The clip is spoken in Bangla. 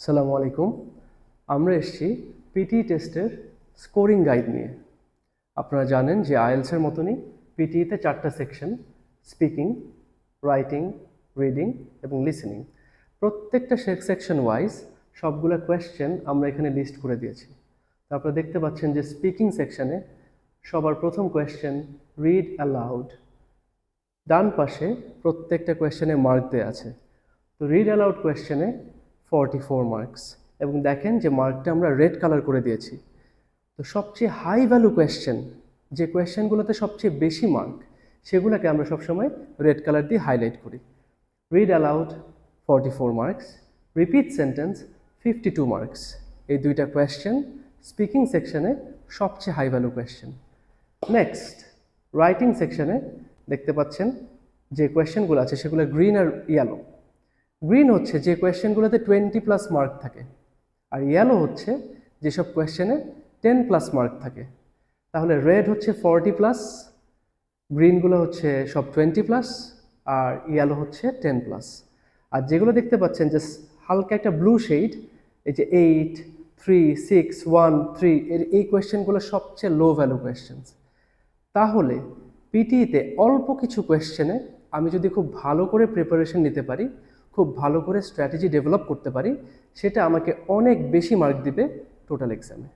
সালামু আলাইকুম। আমরা এসেছি পিটি টেস্টের স্কোরিং গাইড নিয়ে। আপনারা জানেন যে আইএলসের মতনই পিটিতে চারটা সেকশন স্পিকিং রাইটিং রিডিং এবং লিসেনিং প্রত্যেকটা সেকশন ওয়াইজ সবগুলো কোয়েশ্চেন আমরা এখানে লিস্ট করে দিয়েছি। তো আপনারা দেখতে পাচ্ছেন যে স্পিকিং সেকশনে সবার প্রথম কোয়েশ্চেন রিড অ্যালাউড ডান পাশে প্রত্যেকটা কোয়েশ্চেনে মার্ক দেওয়া আছে। তো রিড অ্যালাউড কোয়েশ্চেনে ফর্টি ফোর মার্কস এবং দেখেন যে মার্কটা আমরা রেড কালার করে দিয়েছি। তো সবচেয়ে হাই ভ্যালু কোয়েশ্চেন যে কোয়েশ্চেনগুলোতে সবচেয়ে বেশি মার্ক সেগুলোকে আমরা সবসময় রেড কালার দিয়ে হাইলাইট করি। Read aloud forty four marks repeat sentence fifty two marks এই দুইটা কোয়েশ্চেন স্পিকিং সেকশনে সবচেয়ে high value question next writing সেকশনে দেখতে পাচ্ছেন যে কোয়েশ্চেনগুলো আছে, সেগুলো গ্রিন আর ইয়েলো গ্রিন হচ্ছে যে কোয়েশ্চেনগুলোতে টোয়েন্টি প্লাস মার্ক থাকে, আর ইয়েলো হচ্ছে যেসব কোয়েশ্চেনে টেন প্লাস মার্ক থাকে। তাহলে রেড হচ্ছে ফর্টি প্লাস গ্রিনগুলো হচ্ছে সব টোয়েন্টি প্লাস আর ইয়েলো হচ্ছে টেন প্লাস আর যেগুলো দেখতে পাচ্ছেন যে হালকা একটা ব্লু শেড এই যে eight three six one three এর এই কোয়েশ্চেনগুলো সবচেয়ে লো ভ্যালু কোয়েশ্চেন্স তাহলে পিটিতে অল্প কিছু কোয়েশ্চেনে আমি যদি খুব ভালো করে প্রিপারেশন নিতে পারি খুব ভালো করে স্ট্র্যাটেজি ডেভেলপ করতে পারি, সেটা আমাকে অনেক বেশি মার্ক দিবে টোটাল এক্সামে